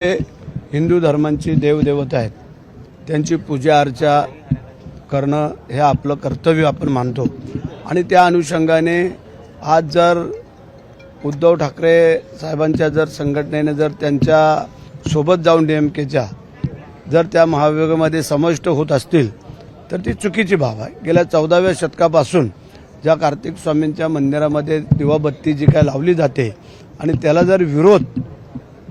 हे हिंदू धर्मांची देवदेवता आहेत. त्यांची पूजा अर्चा करणं हे आपलं कर्तव्य आपण मानतो. आणि त्या अनुषंगाने आज जर उद्धव ठाकरे साहेबांच्या जर संघटनेने जर त्यांच्यासोबत जाऊन डी एम केच्या जर त्या महाविभागामध्ये समाविष्ट होत असतील तर ती चुकीची भाव आहे. गेल्या चौदाव्या शतकापासून ज्या कार्तिक स्वामींच्या मंदिरामध्ये दिवाबत्ती जी काय लावली जाते आणि त्याला जर विरोध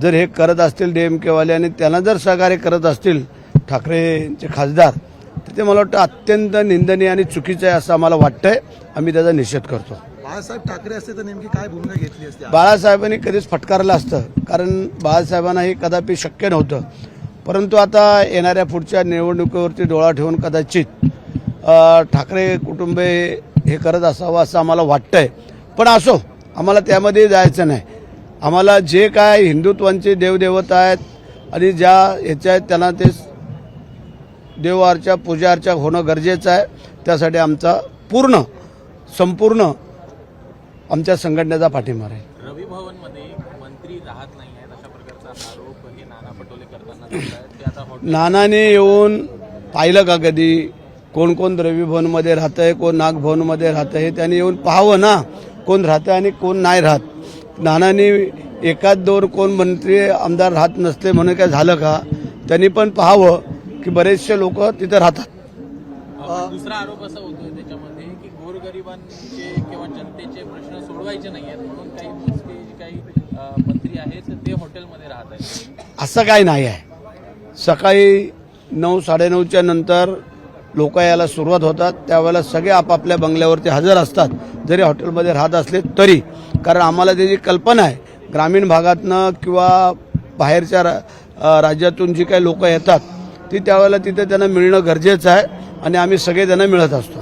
जर हे करत असतील डी एम केवाले आणि त्यांना जर सहकार्य करत असतील ठाकरेंचे खासदार तर ते मला वाटतं अत्यंत निंदनीय आणि चुकीचं आहे असं आम्हाला वाटतंय. आम्ही त्याचा निषेध करतो. बाळासाहेब ठाकरे असते तर नेमकी काय भूमिका घेतली असते? बाळासाहेबांनी कधीच फटकारलं असतं कारण बाळासाहेबांना हे कदापि शक्य नव्हतं. परंतु आता येणाऱ्या पुढच्या निवडणुकीवरती डोळा ठेवून कदाचित ठाकरे कुटुंब हे हे करत असावं असं आम्हाला वाटतंय. पण असो आम्हाला त्यामध्ये जायचं नाही. आम्हाला जे काय हिंदुत्वांचे देवदेवता आहेत आणि ज्या ह्याच्या आहेत त्यांना ते देवार्चा पूजा अर्चा होणं गरजेचं आहे. त्यासाठी आमचा पूर्ण संपूर्ण आमच्या संघटनेचा पाठिंबा आहे रवी भवनमध्ये मंत्री राहत नाही आहेत अशा प्रकारचा आरोप हे नाना पटोले करताना नानाने येऊन पाहिलं का कधी? कोण कोण द्रव्यभवनमध्ये राहतंय कोण नागभवनमध्ये राहतं हे त्यांनी येऊन पाहावं ना. कोण राहतं आणि कोण नाही राहत. नानाने एकाच दोन कोण मंत्री आमदार राहत नसते म्हणून काय झालं का? त्यांनी पण पाहावं की बरेचसे लोक तिथं राहतात. दुसरा आरोप असा होतोय त्याच्यामध्ये की गोरगरिबांचे किंवा जनतेचे प्रश्न सोडवायचे नाही आहेत म्हणून काही मोजके काही मंत्री आहेत ते हॉटेलमध्ये राहत आहेत. असं काही नाही आहे. सकाळी नऊ साडेनऊच्या नंतर लोक यायला सुरुवात होतात. त्यावेळेला सगळे आपापल्या बंगल्यावरती हजर असतात. जरी हॉटेलमध्ये राहत असले तरी. कारण आम्हाला त्याची कल्पना आहे. ग्रामीण भागातनं किंवा बाहेरच्या रा- राज्यातून जी काही लोक येतात ती त्यावेळेला तिथे त्यांना मिळणं गरजेचं आहे आणि आम्ही सगळे त्यांना मिळत असतो.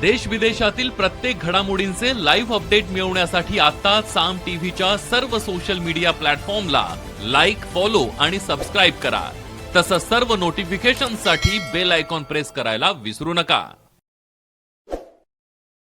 देश विदेशातील प्रत्येक घडामोडींचे लाईव्ह अपडेट मिळवण्यासाठी आता साम टीव्हीच्या सर्व सोशल मीडिया प्लॅटफॉर्मला लाईक फॉलो आणि सबस्क्राईब करा. तसंच सर्व नोटिफिकेशनसाठी बेल आयकॉन प्रेस करायला विसरू नका.